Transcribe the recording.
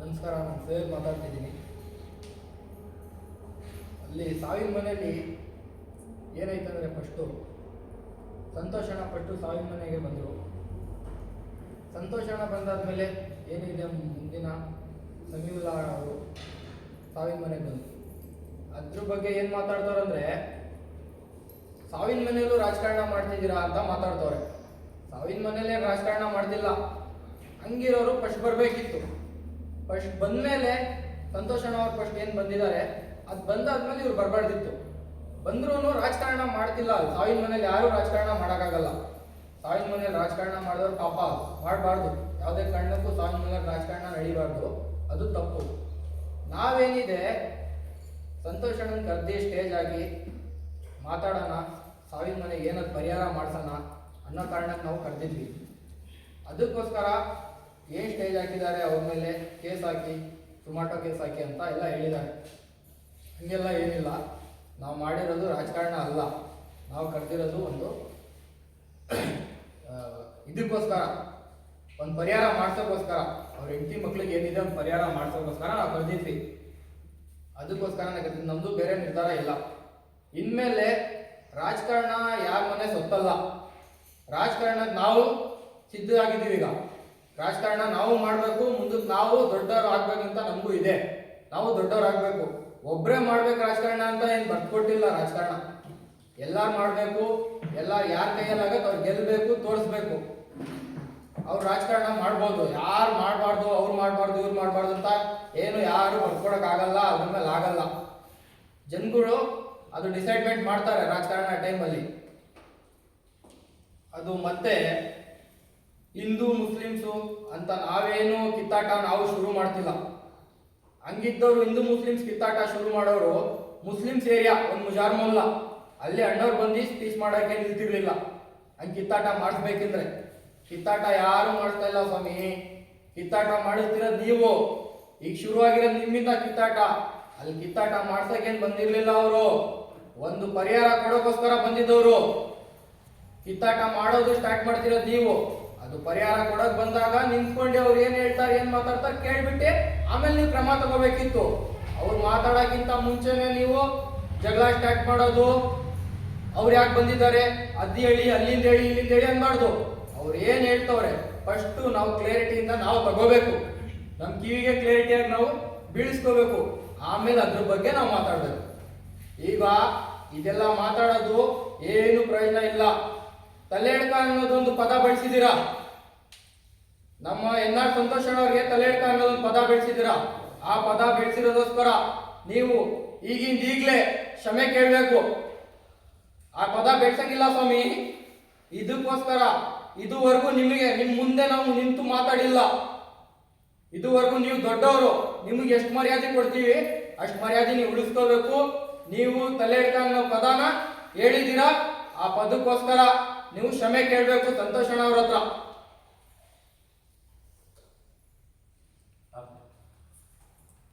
ನಮಸ್ಕಾರ, ನಾನು ಸೇರ್ ಮಾತಾಡ್ತಿದ್ದೀನಿ. ಅಲ್ಲಿ ಸಾವಿನ ಮನೆಯಲ್ಲಿ ಏನಾಯ್ತಂದ್ರೆ ಫಸ್ಟು ಸಂತೋಷಣ ಪಟ್ಟು ಸಾವಿನ ಮನೆಗೆ ಬಂದರು. ಸಂತೋಷಣ ಬಂದಾದ್ಮೇಲೆ ಏನಿದೆ ಮುಂದಿನ ಸಮೀವುಲ್ಲಾ ಅವರು ಸಾವಿನ ಮನೆಗೆ ಬಂದರು. ಅದ್ರ ಬಗ್ಗೆ ಏನು ಮಾತಾಡ್ತಾರಂದ್ರೆ ಸಾವಿನ ಮನೆಯಲ್ಲೂ ರಾಜಕಾರಣ ಮಾಡ್ತಿದ್ದೀರಾ ಅಂತ ಮಾತಾಡ್ತವ್ರೆ. ಸಾವಿನ ಮನೆಯಲ್ಲೇ ರಾಜಕಾರಣ ಮಾಡ್ತಿಲ್ಲ. ಹಂಗಿರೋರು ಫಸ್ಟ್ ಬರಬೇಕಿತ್ತು. ಫಸ್ಟ್ ಬಂದ್ಮೇಲೆ ಸಂತೋಷಣ್ಣ ಅವ್ರು ಫಸ್ಟ್ ಏನು ಬಂದಿದ್ದಾರೆ, ಅದು ಬಂದಾದ್ಮೇಲೆ ಇವ್ರು ಬರಬಾರ್ದಿತ್ತು. ಬಂದ್ರೂ ರಾಜಕಾರಣ ಮಾಡ್ತಿಲ್ಲ. ಸಾವಿನ ಮನೇಲಿ ಯಾರೂ ರಾಜಕಾರಣ ಮಾಡೋಕ್ಕಾಗಲ್ಲ. ಸಾವಿನ ಮನೇಲಿ ರಾಜಕಾರಣ ಮಾಡಿದವ್ರು ಪಾಪ. ಮಾಡಬಾರ್ದು. ಯಾವುದೇ ಕಾರಣಕ್ಕೂ ಸಾವಿನ ಮನೇಲಿ ರಾಜಕಾರಣ ನಡೀಬಾರ್ದು. ಅದು ತಪ್ಪು. ನಾವೇನಿದೆ ಸಂತೋಷಣ್ಣನ ಕರ್ದಿ ಸ್ಟೇಜ್ ಆಗಿ ಮಾತಾಡೋಣ. ಸಾವಿನ ಮನೆಗೆ ಏನದು ಪರಿಹಾರ ಮಾಡ್ಸೋಣ ಅನ್ನೋ ಕಾರಣಕ್ಕೆ ನಾವು ಕರೆದಿದ್ವಿ. ಅದಕ್ಕೋಸ್ಕರ ಹಾಕಿದ್ದಾರೆ, ಅವ್ರ ಮೇಲೆ ಕೇಸ್ ಹಾಕಿ ಟೊಮಾಟೊ ಕೇಸ್ ಹಾಕಿ ಅಂತ ಎಲ್ಲ ಹೇಳಿದ್ದಾರೆ. ಹಂಗೆಲ್ಲ ಏನಿಲ್ಲ. ನಾವು ಮಾಡಿರೋದು ರಾಜಕಾರಣ ಅಲ್ಲ. ನಾವು ಕರೆದಿರೋದು ಒಂದು ಇದಕ್ಕೋಸ್ಕರ, ಒಂದು ಪರಿಹಾರ ಮಾಡ್ಸೋಕ್ಕೋಸ್ಕರ. ಅವ್ರ ಹೆಂಡತಿ ಮಕ್ಳಿಗೆ ಏನಿದೆ ಒಂದು ಪರಿಹಾರ ಮಾಡ್ಸೋಕ್ಕೋಸ್ಕರ ನಾವು ಕರೆದಿದ್ವಿ ಅದಕ್ಕೋಸ್ಕರ ಕರೆದಿದ್ದು ನಮ್ಮದು ಬೇರೆ ನಿರ್ಧಾರ ಇಲ್ಲ. ಇನ್ಮೇಲೆ ರಾಜಕಾರಣ ಯಾರ ಮನೆ ಸೊತ್ತಲ್ಲ. ರಾಜಕಾರಣಕ್ಕೆ ನಾವು ಸಿದ್ಧರಾಗಿದ್ದೀವಿ ಈಗ. ರಾಜಕಾರಣ ನಾವು ಮಾಡಬೇಕು, ಮುಂದಕ್ಕೆ ನಾವು ದೊಡ್ಡವರು ಆಗ್ಬೇಕಂತ ನಮಗೂ ಇದೆ. ನಾವು ದೊಡ್ಡವ್ರು ಆಗ್ಬೇಕು. ಒಬ್ಬರೇ ಮಾಡ್ಬೇಕು ರಾಜಕಾರಣ ಅಂತ ಏನು ಬರ್ಕೊಟ್ಟಿಲ್ಲ ರಾಜಕಾರಣ. ಎಲ್ಲಾರು ಮಾಡಬೇಕು, ಎಲ್ಲ ಯಾರ ಕೈಯಲ್ಲಾಗತ್ತೆ ಅವ್ರು ಗೆಲ್ಲಬೇಕು ತೋರಿಸ್ಬೇಕು. ಅವ್ರು ರಾಜಕಾರಣ ಮಾಡ್ಬೋದು. ಯಾರು ಮಾಡಬಾರ್ದು, ಅವ್ರು ಮಾಡಬಾರ್ದು, ಇವ್ರು ಮಾಡಬಾರ್ದು ಅಂತ ಏನು ಯಾರು ಬರ್ಕೊಡೋಕ್ಕಾಗಲ್ಲ ಅದ್ರ ಮೇಲೆ ಆಗಲ್ಲ. ಜನಗಳು ಅದು ಡಿಸೈಡ್ಮೆಂಟ್ ಮಾಡ್ತಾರೆ ರಾಜಕಾರಣ ಟೈಮಲ್ಲಿ. ಅದು ಮತ್ತೆ ಹಿಂದೂ ಮುಸ್ಲಿಮ್ಸು ಅಂತ ನಾವೇನು ಕಿತ್ತಾಟ ನಾವು ಶುರು ಮಾಡ್ತಿಲ್ಲ. ಹಂಗಿದ್ದವ್ರು ಹಿಂದೂ ಮುಸ್ಲಿಮ್ಸ್ ಕಿತ್ತಾಟ ಶುರು ಮಾಡೋರು ಮುಸ್ಲಿಮ್ಸ್ ಏರಿಯಾ, ಒಂದು ಮುಜಾರ್ ಮೊಲ್ಲ ಅಲ್ಲಿ ಅಣ್ಣವ್ರು ಬಂದು ಸ್ಪೀಚ್ ಮಾಡೋಕ್ಕೆ ನಿಲ್ತಿರ್ಲಿಲ್ಲ. ಹಂಗೆ ಕಿತ್ತಾಟ ಮಾಡಿಸ್ಬೇಕಿದ್ರೆ. ಕಿತ್ತಾಟ ಯಾರು ಮಾಡ್ತಾ ಇಲ್ಲ ಸ್ವಾಮಿ. ಕಿತ್ತಾಟ ಮಾಡಿಸ್ತಿರೋದು ನೀವು. ಈಗ ಶುರುವಾಗಿರೋದು ನಿಮ್ಮಿಂದ ಕಿತ್ತಾಟ. ಅಲ್ಲಿ ಕಿತ್ತಾಟ ಮಾಡ್ಸಕ್ಕೇನು ಬಂದಿರಲಿಲ್ಲ ಅವರು. ಒಂದು ಪರಿಹಾರ ಕೊಡೋಕ್ಕೋಸ್ಕರ ಬಂದಿದ್ದವರು. ಕಿತ್ತಾಟ ಮಾಡೋದು ಸ್ಟಾರ್ಟ್ ಮಾಡ್ತಿರೋದು ನೀವು. ಅದು ಪರಿಹಾರ ಕೊಡಕ್ ಬಂದಾಗ ನಿಂತ್ಕೊಂಡೆ ಅವ್ರು ಏನ್ ಹೇಳ್ತಾರೆ, ಏನ್ ಮಾತಾಡ್ತಾರೆ ಕೇಳ್ಬಿಟ್ಟೆ ಆಮೇಲೆ ನೀವು ಕ್ರಮ ತಗೋಬೇಕಿತ್ತು. ಅವ್ರು ಮಾತಾಡೋಕ್ಕಿಂತ ಮುಂಚೆನೆ ನೀವು ಜಗಳ ಸ್ಟಾರ್ಟ್ ಮಾಡೋದು. ಅವ್ರು ಯಾಕೆ ಬಂದಿದ್ದಾರೆ? ಅದ್ ಹೇಳಿ, ಅಲ್ಲಿಂದ ಹೇಳಿ, ಇಲ್ಲಿಂದ ಹೇಳಿ ಅನ್ಬಾರ್ದು. ಅವ್ರು ಏನ್ ಹೇಳ್ತವ್ರೆ? ಫಸ್ಟ್ ನಾವು ಕ್ಲಾರಿಟಿಯಿಂದ ನಾವು ತಗೋಬೇಕು. ನಮ್ ಕಿವಿಗೆ ಕ್ಲಿಯರಿಟಿಯಾಗಿ ನಾವು ಬೀಳಿಸ್ಕೋಬೇಕು. ಆಮೇಲೆ ಅದ್ರ ಬಗ್ಗೆ ನಾವು ಮಾತಾಡ್ಬೇಕು. ಈಗ ಇದೆಲ್ಲ ಮಾತಾಡೋದು ಏನು ಪ್ರಯೋಜನ ಇಲ್ಲ. ತಲೆಡ್ಕ ಅನ್ನೋದೊಂದು ಪದ ಬಳಸಿದ್ದೀರಾ ನಮ್ಮ ಎನ್ ಆರ್ ಸಂತೋಷ್ ಅವ್ರಿಗೆ ತಲೆಡ್ಕ ಅನ್ನೋದೊಂದು ಪದ ಬೆಳೆಸಿದಿರ ಆ ಪದ ಬೆಳೆಸಿರೋದೋಸ್ಕರ ನೀವು ಈಗಿಂದ ಈಗಲೇ ಕ್ಷಮೆ ಕೇಳಬೇಕು. ಆ ಪದ ಬೆಳೆಸಂಗಿಲ್ಲ ಸ್ವಾಮಿ. ಇದಕ್ಕೋಸ್ಕರ ಇದುವರೆಗೂ ನಿಮಗೆ, ನಿಮ್ ಮುಂದೆ ನಾವು ನಿಂತು ಮಾತಾಡಿಲ್ಲ. ಇದುವರೆಗೂ ನೀವು ದೊಡ್ಡವರು, ನಿಮ್ಗೆ ಎಷ್ಟು ಮರ್ಯಾದೆ ಕೊಡ್ತೀವಿ, ಅಷ್ಟು ಮರ್ಯಾದೆ ನೀವು ಉಳಿಸ್ಕೋಬೇಕು. ನೀವು ತಲೆ ಎಡ್ಕ ಅನ್ನೋ ಪದನ ಹೇಳಿದ್ದೀರಾ? ಆ ಪದಕ್ಕೋಸ್ಕರ ನೀವು ಕ್ಷಮೆ ಕೇಳಬೇಕು ಸಂತೋಷಣ್ಣ ಅವ್ರ ಹತ್ರ.